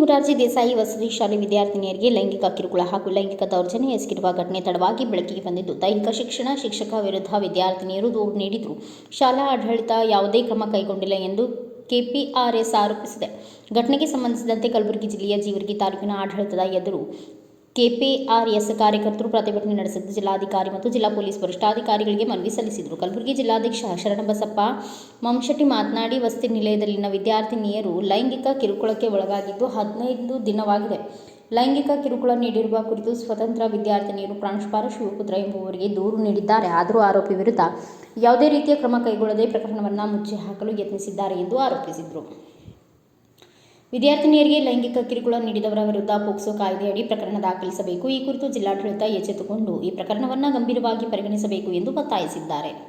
ಮೊರಾರ್ಜಿ ದೇಸಾಯಿ ವಸತಿ ಶಾಲೆ ವಿದ್ಯಾರ್ಥಿನಿಯರಿಗೆ ಲೈಂಗಿಕ ಕಿರುಕುಳ ಹಾಗೂ ಲೈಂಗಿಕ ದೌರ್ಜನ್ಯ ಎಸಗಿರುವ ಘಟನೆ ತಡವಾಗಿ ಬೆಳಕಿಗೆ ಬಂದಿದ್ದು. ದೈಹಿಕ ಶಿಕ್ಷಣ, ಶಿಕ್ಷಕ ವಿರುದ್ಧ ವಿದ್ಯಾರ್ಥಿನಿಯರು ದೂರು ನೀಡಿದ್ರು. ಶಾಲಾ ಆಡಳಿತ ಯಾವುದೇ ಕ್ರಮ ಕೈಗೊಂಡಿಲ್ಲ ಎಂದು ಕೆಪಿಆರ್ಎಸ್ ಆರೋಪಿಸಿದೆ. ಘಟನೆಗೆ ಸಂಬಂಧಿಸಿದಂತೆ ಕಲಬುರಗಿ ಜಿಲ್ಲೆಯ ಜೀವರ್ಗಿ ತಾಲೂಕಿನ ಆಡಳಿತದ ಎದುರು ಕೆಪಿಆರ್ಎಸ್ ಕಾರ್ಯಕರ್ತರು ಪ್ರತಿಭಟನೆ ನಡೆಸಿದ್ದು ಜಿಲ್ಲಾಧಿಕಾರಿ ಮತ್ತು ಜಿಲ್ಲಾ ಪೊಲೀಸ್ ವರಿಷ್ಠಾಧಿಕಾರಿಗಳಿಗೆ ಮನವಿ ಸಲ್ಲಿಸಿದರು. ಕಲಬುರಗಿ ಜಿಲ್ಲಾಧ್ಯಕ್ಷ ಶರಣಬಸಪ್ಪ ಮಂಶೆಟ್ಟಿ ಮಾತನಾಡಿ, ವಸತಿ ನಿಲಯದಲ್ಲಿನ ವಿದ್ಯಾರ್ಥಿನಿಯರು ಲೈಂಗಿಕ ಕಿರುಕುಳಕ್ಕೆ ಒಳಗಾಗಿದ್ದು ಹದಿನೈದು ದಿನವಾಗಿದೆ. ಲೈಂಗಿಕ ಕಿರುಕುಳ ನೀಡಿರುವ ಕುರಿತು ಸ್ವತಂತ್ರ ವಿದ್ಯಾರ್ಥಿನಿಯರು ಪ್ರಾಂಶುಪಾಲ ಶಿವಪುತ್ರ ಎಂಬುವರಿಗೆ ದೂರು ನೀಡಿದ್ದಾರೆ. ಆದರೂ ಆರೋಪಿ ವಿರುದ್ಧ ಯಾವುದೇ ರೀತಿಯ ಕ್ರಮ ಕೈಗೊಳ್ಳದೆ ಪ್ರಕರಣವನ್ನು ಮುಚ್ಚಿ ಹಾಕಲು ಯತ್ನಿಸಿದ್ದಾರೆ ಎಂದು ಆರೋಪಿಸಿದರು. ವಿದ್ಯಾರ್ಥಿನಿಯರಿಗೆ ಲೈಂಗಿಕ ಕಿರುಕುಳ ನೀಡಿದವರ ವಿರುದ್ಧ ಪೋಕ್ಸೋ ಕಾಯ್ದೆಯಡಿ ಪ್ರಕರಣ ದಾಖಲಿಸಬೇಕು. ಈ ಕುರಿತು ಜಿಲ್ಲಾಡಳಿತ ಎಚ್ಚೆತ್ತುಕೊಂಡು ಈ ಪ್ರಕರಣವನ್ನು ಗಂಭೀರವಾಗಿ ಪರಿಗಣಿಸಬೇಕು ಎಂದು ಒತ್ತಾಯಿಸಿದ್ದಾರೆ.